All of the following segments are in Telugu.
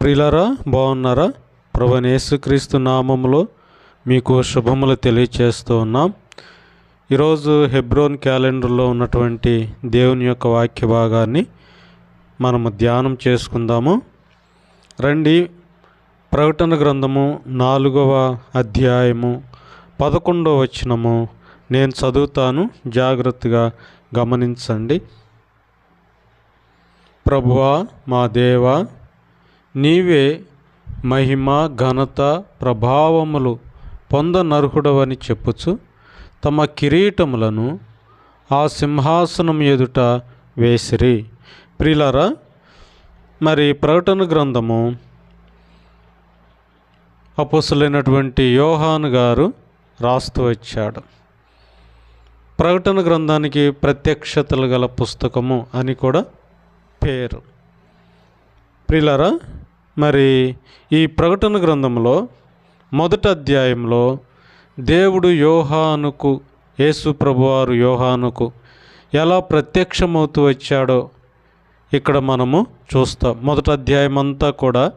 ప్రిలరా బాగున్నారా? ప్రభు యేసుక్రీస్తు నామములో మీకు శుభములు తెలియచేస్తూ ఉన్నాం. ఈరోజు హెబ్రోన్ క్యాలెండర్లో ఉన్నటువంటి దేవుని యొక్క వాక్య భాగాన్ని మనము ధ్యానం చేసుకుందాము. రండి ప్రకటన గ్రంథము నాలుగవ అధ్యాయము పదకొండవ వచనము. నేను చదువుతాను జాగ్రత్తగా గమనించండి. ప్రభువా మా దేవా నీవే మహిమ ఘనత ప్రభావములు పొందనర్హుడవని చెప్పుచు తమ కిరీటములను ఆ సింహాసనం ఎదుట వేసిరి. ప్రిలరా మరి ప్రకటన గ్రంథము అపోసలైనటువంటి యోహాను గారు రాస్తూ వచ్చాడు. ప్రకటన గ్రంథానికి ప్రత్యక్షతలు గల పుస్తకము అని కూడా పేరు. ప్రిలరా మరి ఈ ప్రకటన గ్రంథంలో మొదటి అధ్యాయంలో దేవుడు యోహానుకు యేసు ప్రభువారు యోహానుకు ఎలా ప్రత్యక్షమవుతూ వచ్చాడో ఇక్కడ మనము చూస్తాం. మొదటి అధ్యాయం అంతా కూడా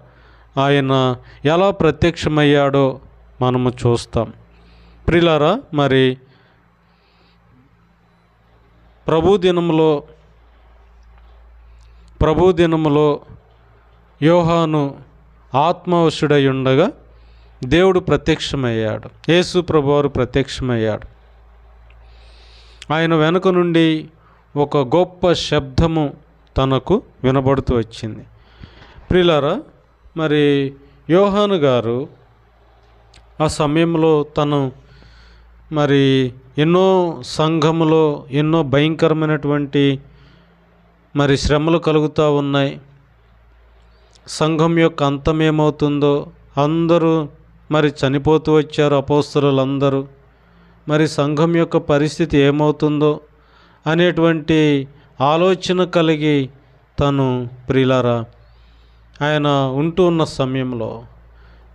ఆయన ఎలా ప్రత్యక్షమయ్యాడో మనము చూస్తాం. ప్రిలారా మరి ప్రభు దినములో ప్రభు దినములో యోహాను ఆత్మవశుడై ఉండగా దేవుడు ప్రత్యక్షమయ్యాడు. యేసు ప్రభువారు ప్రత్యక్షమయ్యాడు. ఆయన వెనుక నుండి ఒక గొప్ప శబ్దము తనకు వినబడుతూ వచ్చింది. ప్రిలారా మరి యోహాను గారు ఆ సమయంలో తను మరి ఎన్నో సంఘములో ఎన్నో భయంకరమైనటువంటి మరి శ్రమలు కలుగుతూ ఉన్నాయి. సంఘం యొక్క అంతం ఏమవుతుందో అందరూ మరి చనిపోతూ వచ్చారు అపోస్తరులు అందరూ మరి సంఘం యొక్క పరిస్థితి ఏమవుతుందో అనేటువంటి ఆలోచన కలిగి తను ప్రిలారా ఆయన ఉంటూ ఉన్న సమయంలో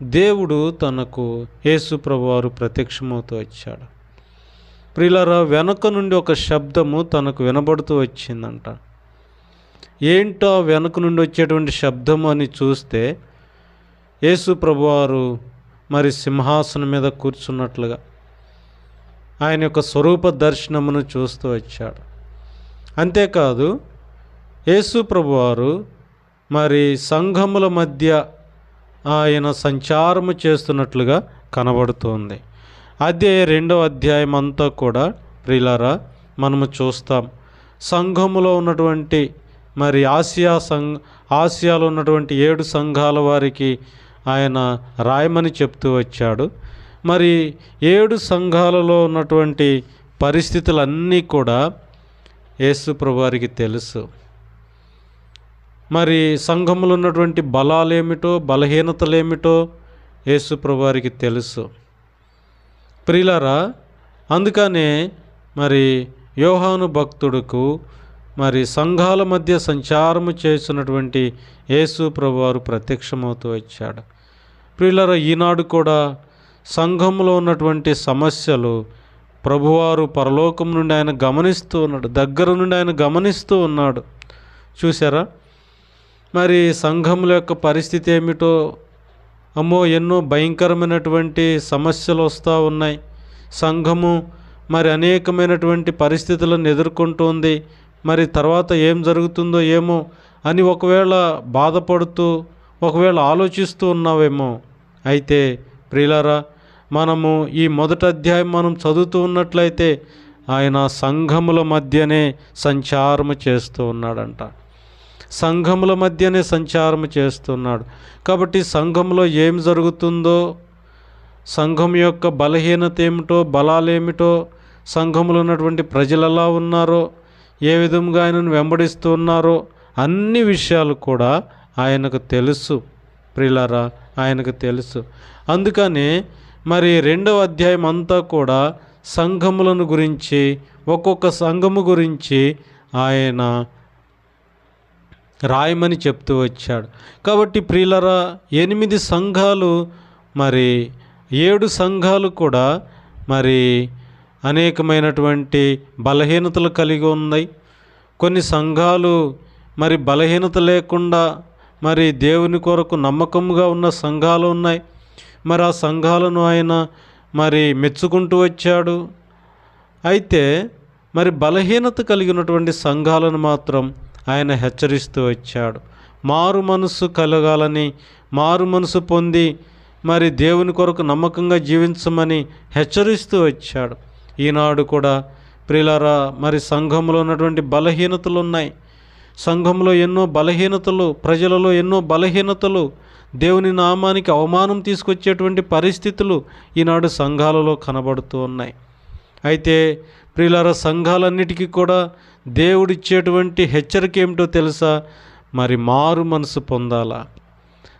దేవుడు తనకు యేసు ప్రభువారు ప్రత్యక్షమవుతూ వచ్చాడు. ప్రిలారా వెనక నుండి ఒక శబ్దము తనకు వినబడుతూ వచ్చిందంట. ఏంటో వెనక నుండి వచ్చేటువంటి శబ్దం అని చూస్తే యేసు ప్రభువారు మరి సింహాసనం మీద కూర్చున్నట్లుగా ఆయన యొక్క స్వరూప దర్శనమును చూస్తూ వచ్చాడు. అంతేకాదు యేసు ప్రభువారు మరి సంఘముల మధ్య ఆయన సంచారము చేస్తున్నట్లుగా కనబడుతోంది. అదే రెండవ అధ్యాయం అంతా కూడా ప్రిలారా మనము చూస్తాం. సంఘములో ఉన్నటువంటి మరి ఆసియా సంఘ ఆసియాలో ఉన్నటువంటి ఏడు సంఘాల వారికి ఆయన రాయమని చెప్తూ వచ్చాడు. మరి ఏడు సంఘాలలో ఉన్నటువంటి పరిస్థితులన్నీ కూడా యేసు ప్రభువారికి తెలుసు. మరి సంఘములు ఉన్నటువంటి బలాలేమిటో బలహీనతలేమిటో యేసు ప్రభువారికి తెలుసు. ప్రియులారా అందుకనే మరి యోహాను భక్తుడుకు మరి సంఘాల మధ్య సంచారము చేసినటువంటి యేసు ప్రభువారు ప్రత్యక్షమవుతూ వచ్చాడు. ప్రియులరా ఈనాడు కూడా సంఘంలో ఉన్నటువంటి సమస్యలు ప్రభువారు పరలోకం నుండి ఆయన గమనిస్తూ ఉన్నాడు దగ్గర నుండి ఆయన గమనిస్తూ ఉన్నాడు. చూసారా మరి సంఘముల యొక్క పరిస్థితి ఏమిటో? అమ్మో ఎన్నో భయంకరమైనటువంటి సమస్యలు వస్తూ ఉన్నాయి. సంఘము మరి అనేకమైనటువంటి పరిస్థితులను ఎదుర్కొంటుంది మరి తర్వాత ఏం జరుగుతుందో ఏమో అని ఒకవేళ బాధపడుతూ ఒకవేళ ఆలోచిస్తూ ఉన్నావేమో. అయితే ప్రియులారా మనము ఈ మొదటి అధ్యాయం మనం చదువుతూ ఉన్నట్లయితే ఆయన సంఘముల మధ్యనే సంచారము చేస్తూ ఉన్నాడంట. సంఘముల మధ్యనే సంచారం చేస్తున్నాడు కాబట్టి సంఘంలో ఏం జరుగుతుందో సంఘం యొక్క బలహీనత ఏమిటో బలాలేమిటో సంఘంలో ఉన్నటువంటి ప్రజలు ఎలా ఉన్నారో ఏ విధంగా ఆయనను వెంబడిస్తున్నారో అన్ని విషయాలు కూడా ఆయనకు తెలుసు. ప్రిలరా ఆయనకు తెలుసు. అందుకని మరి రెండవ అధ్యాయం అంతా కూడా సంఘములను గురించి ఒక్కొక్క సంఘము గురించి ఆయన రాయమని చెప్తూ వచ్చాడు. కాబట్టి ప్రియులరా ఎనిమిది సంఘాలు మరి ఏడు సంఘాలు కూడా మరి అనేకమైనటువంటి బలహీనతలు కలిగి ఉన్నాయి. కొన్ని సంఘాలు మరి బలహీనత లేకుండా మరి దేవుని కొరకు నమ్మకంగా ఉన్న సంఘాలు ఉన్నాయి. మరి ఆ సంఘాలను ఆయన మరి మెచ్చుకుంటూ వచ్చాడు. అయితే మరి బలహీనత కలిగినటువంటి సంఘాలను మాత్రం ఆయన హెచ్చరిస్తూ వచ్చాడు. మారు మనసు కలగాలని మారు మనసు పొంది మరి దేవుని కొరకు నమ్మకంగా జీవించమని హెచ్చరిస్తూ వచ్చాడు. ఈనాడు కూడా ప్రిలారా మరి సంఘంలో ఉన్నటువంటి బలహీనతలు ఉన్నాయి. సంఘంలో ఎన్నో బలహీనతలు ప్రజలలో ఎన్నో బలహీనతలు దేవుని నామానికి అవమానం తీసుకొచ్చేటువంటి పరిస్థితులు ఈనాడు సంఘాలలో కనబడుతూ ఉన్నాయి. అయితే ప్రియులార సంఘాలన్నిటికీ కూడా దేవుడిచ్చేటువంటి హెచ్చరిక ఏమిటో తెలుసా? మరి మారు మనసు పొందాలా?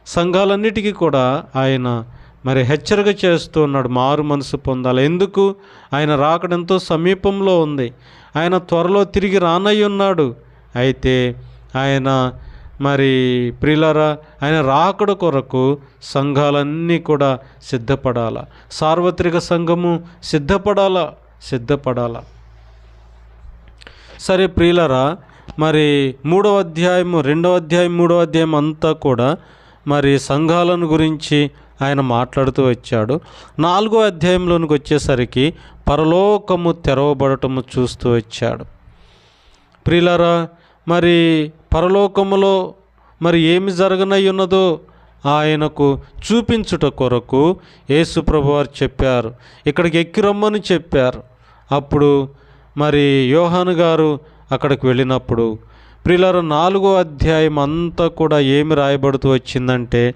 సంఘాలన్నిటికీ కూడా ఆయన మరి హెచ్చరిక చేస్తూ ఉన్నాడు మారు మనసు పొందాలి. ఎందుకు? ఆయన రాకడంతో సమీపంలో ఉంది. ఆయన త్వరలో తిరిగి రానయ్య ఉన్నాడు. అయితే ఆయన మరి ప్రిలరా ఆయన రాకడ కొరకు సంఘాలన్నీ కూడా సిద్ధపడాల? సార్వత్రిక సంఘము సిద్ధపడాల? సిద్ధపడాల? సరే ప్రియులరా మరి మూడవ అధ్యాయము రెండవ అధ్యాయం మూడవ అధ్యాయం అంతా కూడా మరి సంఘాలను గురించి ఆయన మాట్లాడుతూ వచ్చాడు. నాలుగో అధ్యాయంలోనికి వచ్చేసరికి పరలోకము తెరవబడటము చూస్తూ వచ్చాడు. ప్రిలరా మరి పరలోకములో మరి ఏమి జరగనై ఉన్నదో ఆయనకు చూపించుట కొరకు యేసుప్రభు వారు చెప్పారు. ఇక్కడికి ఎక్కి రమ్మని చెప్పారు. అప్పుడు మరి యోహాను గారు అక్కడికి వెళ్ళినప్పుడు ప్రిలర నాలుగో అధ్యాయం అంతా కూడా ఏమి రాయబడుతూ వచ్చిందంటే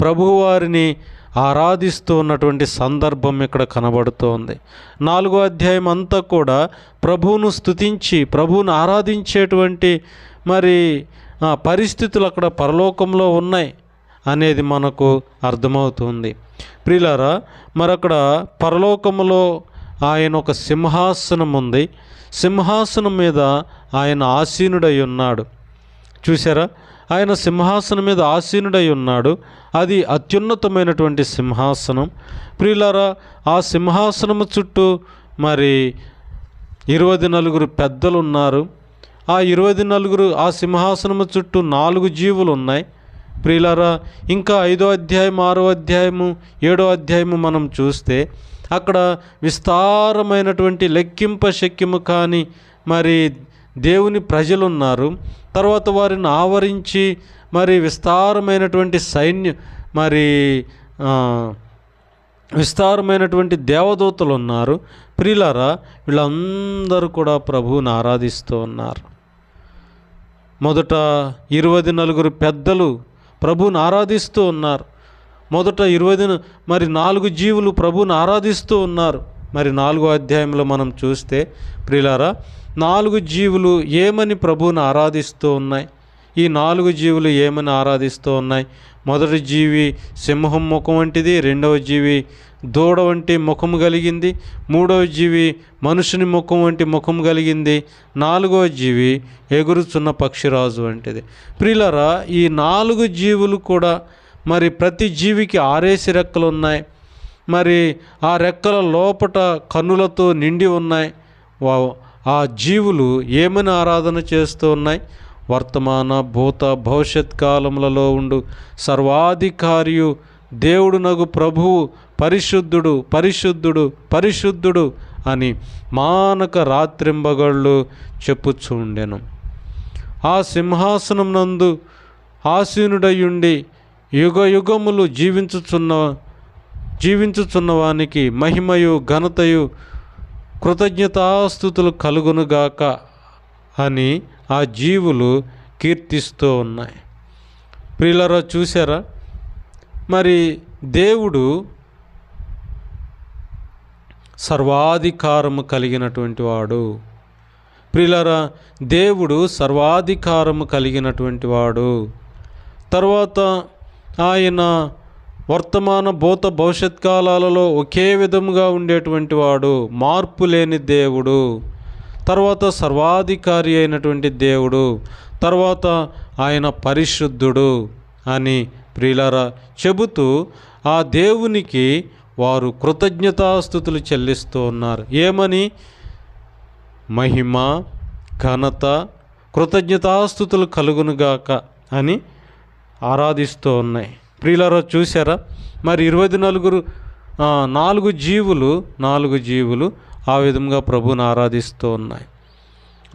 ప్రభువారిని ఆరాధిస్తూ ఉన్నటువంటి సందర్భం ఇక్కడ కనబడుతోంది. నాలుగో అధ్యాయం అంతా కూడా ప్రభువును స్తుతించి ప్రభువును ఆరాధించేటువంటి మరి పరిస్థితులు అక్కడ పరలోకంలో ఉన్నాయి అనేది మనకు అర్థమవుతుంది. ప్రియులారా మరక్కడ పరలోకములో ఆయన ఒక సింహాసనం ఉంది. సింహాసనం మీద ఆయన ఆసీనుడై ఉన్నాడు. చూసారా ఆయన సింహాసనం మీద ఆసీనుడై ఉన్నాడు. అది అత్యున్నతమైనటువంటి సింహాసనం. ప్రియులారా ఆ సింహాసనము చుట్టూ మరి ఇరవై నలుగురు పెద్దలు ఉన్నారు ఆ ఇరవై నలుగురు ఆ సింహాసనము చుట్టూ నాలుగు జీవులు ఉన్నాయి ప్రియులారా ఇంకా ఐదో అధ్యాయం ఆరో అధ్యాయము ఏడో అధ్యాయము మనం చూస్తే అక్కడ విస్తారమైనటువంటి లెక్కింప శక్యము కాని మరి దేవుని ప్రజలు ఉన్నారు తర్వాత వారిని ఆవరించి మరి విస్తారమైనటువంటి సైన్యం మరి విస్తారమైనటువంటి దేవదూతలు ఉన్నారు. ప్రియులారా వీళ్ళందరూ కూడా ప్రభువుని ఆరాధిస్తూ ఉన్నారు. మొదట ఇరవై నలుగురు పెద్దలు ప్రభువుని ఆరాధిస్తూ ఉన్నారు. మొదట ఇరవై మరి నాలుగు జీవులు ప్రభువుని ఆరాధిస్తూ ఉన్నారు. మరి నాలుగో అధ్యాయంలో మనం చూస్తే ప్రియులారా నాలుగు జీవులు ఏమని ప్రభువుని ఆరాధిస్తూ ఉన్నాయి? ఈ నాలుగు జీవులు ఏమని ఆరాధిస్తూ ఉన్నాయి? మొదటి జీవి సింహం ముఖం వంటిది రెండవ జీవి దూడ వంటి ముఖం కలిగింది మూడవ జీవి మనుషుని ముఖం వంటి ముఖం కలిగింది నాలుగవ జీవి ఎగురుచున్న పక్షిరాజు వంటిది. ప్రిలరా ఈ నాలుగు జీవులు కూడా మరి ప్రతి జీవికి ఆరేసి రెక్కలు ఉన్నాయి. మరి ఆ రెక్కల లోపట కన్నులతో నిండి ఉన్నాయి. వా- ఆ జీవులు ఏమని ఆరాధన చేస్తూ ఉన్నాయి? వర్తమాన భూత భవిష్యత్ కాలములలో ఉండు. సర్వాధికారియు దేవుడు నగు ప్రభువు పరిశుద్ధుడు పరిశుద్ధుడు పరిశుద్ధుడు అని మానక రాత్రింబగళ్ళు చెప్పుచుండెను. ఆ సింహాసనం నందు ఆసీనుడయుండి యుగ యుగములు జీవించుచున్న జీవించుచున్నవానికి మహిమయు ఘనతయు కృతజ్ఞతాస్థుతులు కలుగునుగాక అని ఆ జీవులు కీర్తిస్తూ ఉన్నాయి. ప్రియులరా చూసారా మరి దేవుడు సర్వాధికారము కలిగినటువంటి వాడు. ప్రియులరా దేవుడు సర్వాధికారము కలిగినటువంటి వాడు. తర్వాత ఆయన వర్తమాన భూత భవిష్యత్ కాలాలలో ఒకే విధముగా ఉండేటువంటి వాడు మార్పు లేని దేవుడు. తర్వాత సర్వాధికారి అయినటువంటి దేవుడు. తర్వాత ఆయన పరిశుద్ధుడు అని ప్రియులారా చెబుతూ ఆ దేవునికి వారు కృతజ్ఞతాస్థుతులు చెల్లిస్తూ ఉన్నారు. ఏమని? మహిమ ఘనత కృతజ్ఞతాస్థుతులు కలుగునుగాక అని ఆరాధిస్తూ ఉన్నాయి. ప్రియులారో చూసారా మరి ఇరవై నలుగురు నాలుగు జీవులు నాలుగు జీవులు ఆ విధంగా ప్రభుని ఆరాధిస్తూ ఉన్నాయి.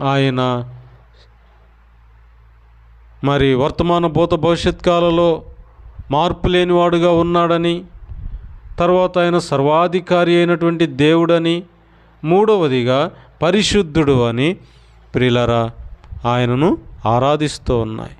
ఆయన మరి వర్తమాన భూత భవిష్యత్ కాలంలో మార్పు లేనివాడుగా ఉన్నాడని తర్వాత ఆయన సర్వాధికారి అయినటువంటి దేవుడని మూడవదిగా పరిశుద్ధుడు అని ప్రిలరా ఆయనను ఆరాధిస్తూ ఉన్నాయి.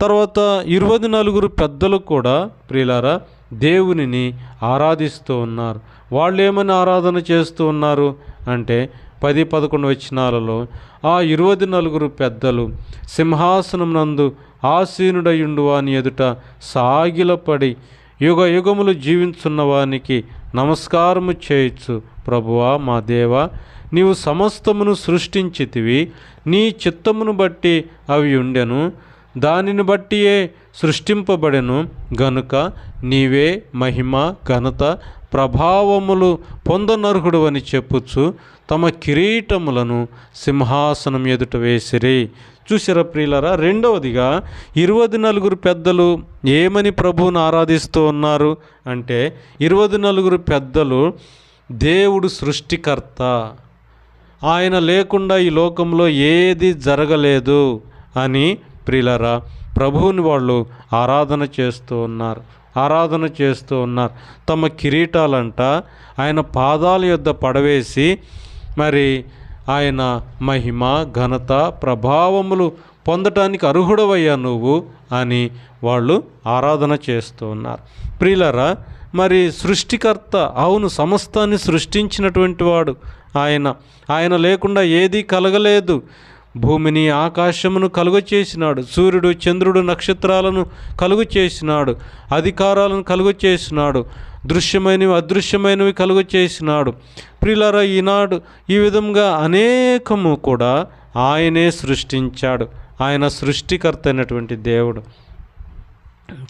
తర్వాత ఇరవై నలుగురు పెద్దలు కూడా ప్రియులారా దేవునిని ఆరాధిస్తూ ఉన్నారు. వాళ్ళు ఏమని ఆరాధన చేస్తూ ఉన్నారు అంటే పది పదకొండు వచనాలలో ఆ ఇరవై నలుగురు పెద్దలు సింహాసనం నందు ఆసీనుడయుండు వాని ఎదుట సాగిలపడి యుగ యుగములు జీవించున్న వానికి నమస్కారము చేయొచ్చు ప్రభువా మా దేవా నీవు సమస్తమును సృష్టించితివి నీ చిత్తమును బట్టి అవి ఉండెను. దానిని బట్టియే సృష్టింపబడెను గనుక నీవే మహిమ ఘనత ప్రభావములు పొందనర్హుడు అని చెప్పుచు తమ కిరీటములను సింహాసనం ఎదుట వేసిరి. చూసిరా ప్రియులరా రెండవదిగా ఇరవై నలుగురు పెద్దలు ఏమని ప్రభువును ఆరాధిస్తూ ఉన్నారు అంటే ఇరవై నలుగురు పెద్దలు దేవుడు సృష్టికర్త. ఆయన లేకుండా ఈ లోకంలో ఏది జరగలేదు అని ప్రియులరా ప్రభువుని వాళ్ళు ఆరాధన చేస్తూ ఉన్నారు. ఆరాధన చేస్తూ ఉన్నారు. తమ కిరీటాలంట ఆయన పాదాల యొద్ద పడవేసి మరి ఆయన మహిమ ఘనత ప్రభావములు పొందటానికి అర్హుడవయ్యా నువ్వు అని వాళ్ళు ఆరాధన చేస్తూ ఉన్నారు. ప్రియులరా మరి సృష్టికర్త అవును సమస్తాన్ని సృష్టించినటువంటి వాడు ఆయన. ఆయన లేకుండా ఏదీ కలగలేదు. భూమిని ఆకాశమును కలుగు చేసినాడు సూర్యుడు చంద్రుడు నక్షత్రాలను కలుగు చేసినాడు అధికారాలను కలుగు చేసినాడు దృశ్యమైనవి అదృశ్యమైనవి కలుగు చేసినాడు ప్రిలర ఈనాడు ఈ విధంగా అనేకము కూడా ఆయనే సృష్టించాడు. ఆయన సృష్టికర్త అయినటువంటి దేవుడు.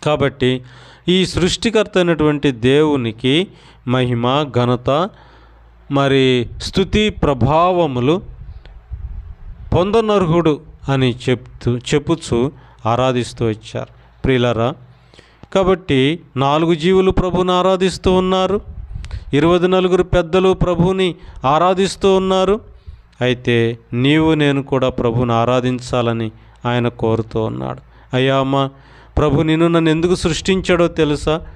కాబట్టి ఈ సృష్టికర్త అయినటువంటి దేవునికి మహిమ ఘనత మరి స్థుతి ప్రభావములు పొందనర్హుడు అని చెప్తూ చెప్పుచు ఆరాధిస్తూ వచ్చారు. ప్రియులరా కాబట్టి నాలుగు జీవులు ప్రభుని ఆరాధిస్తూ ఉన్నారు. ఇరవై నలుగురు పెద్దలు ప్రభుని ఆరాధిస్తూ ఉన్నారు. అయితే నీవు నేను కూడా ప్రభుని ఆరాధించాలని ఆయన కోరుతూ ఉన్నాడు. అయ్యా అమ్మ ప్రభు నిన్ను నన్ను ఎందుకు సృష్టించాడో తెలుసా?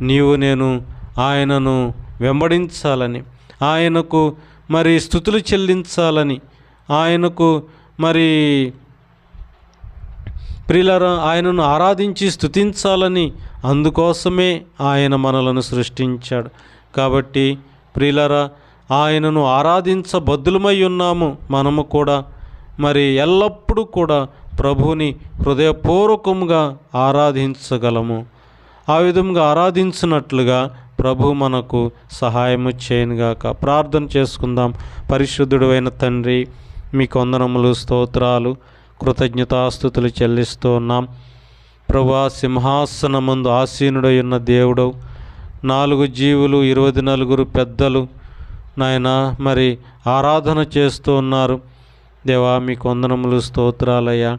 నీవు నేను ఆయనను వెంబడించాలని ఆయనకు మరి స్థుతులు చెల్లించాలని ఆయనకు మరి ప్రియులరా ఆయనను ఆరాధించి స్థుతించాలని అందుకోసమే ఆయన మనలను సృష్టించాడు. కాబట్టి ప్రియులరా ఆయనను ఆరాధించబద్దులమై ఉన్నాము. మనము కూడా మరి ఎల్లప్పుడూ కూడా ప్రభుని హృదయపూర్వకంగా ఆరాధించగలము. ఆ విధంగా ఆరాధించినట్లుగా ప్రభు మనకు సహాయము చేయనుగాక. ప్రార్థన చేసుకుందాం. పరిశుద్ధుడు అయిన తండ్రి మీ కొందనములు స్తోత్రాలు కృతజ్ఞతాస్థుతులు చెల్లిస్తూ ఉన్నాం. ప్రభా సింహాసనమందు ఆసీనుడై ఉన్న దేవుడవు నాలుగు జీవులు ఇరవై నలుగురు పెద్దలు నాయన మరి ఆరాధన చేస్తూ ఉన్నారు. దేవా మీ కొందనములు స్తోత్రాలయ్యా.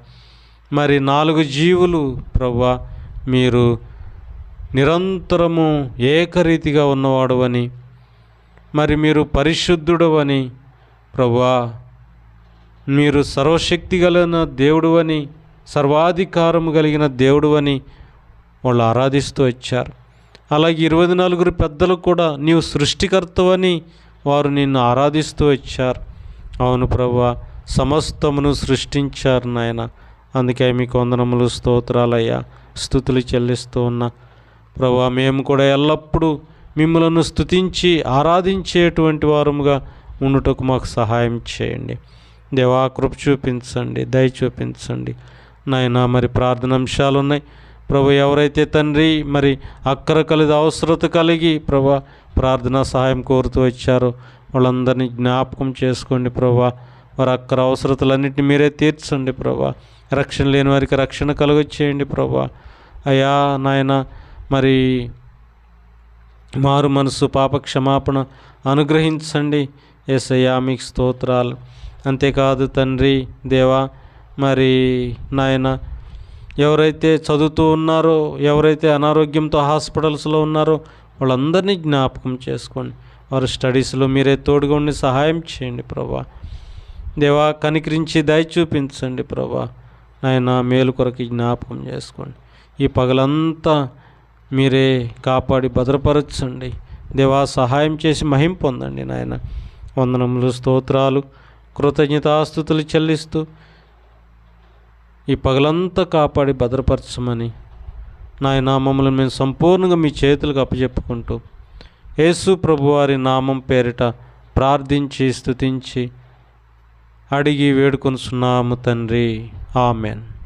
మరి నాలుగు జీవులు ప్రభా మీరు నిరంతరము ఏకరీతిగా ఉన్నవాడు అని మరి మీరు పరిశుద్ధుడవని ప్రవ్వా ప్రభా మీరు సర్వశక్తి కలిగిన దేవుడు అని సర్వాధికారము కలిగిన దేవుడు అని వాళ్ళు ఆరాధిస్తూ వచ్చారు. అలాగే ఇరవై నలుగురు పెద్దలు కూడా నీవు సృష్టికర్తవని వారు నిన్ను ఆరాధిస్తూ వచ్చారు. అవును ప్రభా సమస్తమును సృష్టించారు నాయన. అందుకే మీకు వందనములు స్తోత్రాలయ్యా. స్థుతులు చెల్లిస్తూ ఉన్నా ప్రభా మేము కూడా ఎల్లప్పుడూ మిమ్మలను స్తుతించి ఆరాధించేటువంటి వారముగా ఉండుటకు మాకు సహాయం చేయండి. దేవా కృప చూపించండి దయ చూపించండి. నాయన మరి ప్రార్థన అంశాలు ఉన్నాయి. ప్రభు ఎవరైతే తండ్రి మరి అక్కర కలిగి అవసరత కలిగి ప్రభా ప్రార్థనా సహాయం కోరుతూ వచ్చారో వాళ్ళందరినీ జ్ఞాపకం చేసుకోండి ప్రభా. వారి అక్కర అవసరతలన్నింటినీ మీరే తీర్చండి ప్రభా. రక్షణ లేని వారికి రక్షణ కలుగొచ్చేయండి ప్రభా. అయ్యా నాయన మరి మారు మనసు పాప క్షమాపణ అనుగ్రహించండి. ఏసయ్యా మీకు స్తోత్రాలు. అంతేకాదు తండ్రి దేవా మరి నాయన ఎవరైతే చదువుతూ ఉన్నారో ఎవరైతే అనారోగ్యంతో హాస్పిటల్స్లో ఉన్నారో వాళ్ళందరినీ జ్ఞాపకం చేసుకోండి. వారు స్టడీస్లో మీరే తోడుగా ఉండి సహాయం చేయండి ప్రభా. దేవా కనికరించి దయ చూపించండి ప్రభా. నాయన మేలు కొరకు జ్ఞాపకం చేసుకోండి. ఈ పగలంతా మీరే కాపాడి భద్రపరచండి. దేవా సహాయం చేసి మహిం పొందండి నాయన. వందనములు స్తోత్రాలు. కృతజ్ఞతాస్థుతులు చెల్లిస్తూ ఈ పగలంతా కాపాడి భద్రపరచమని నాయన మమ్మల్ని మేము సంపూర్ణంగా మీ చేతులకు అప్పచెప్పుకుంటూ యేసు ప్రభువారి నామం పేరిట ప్రార్థించి స్థుతించి అడిగి వేడుకొనుచున్నాము తండ్రి. ఆమెన్.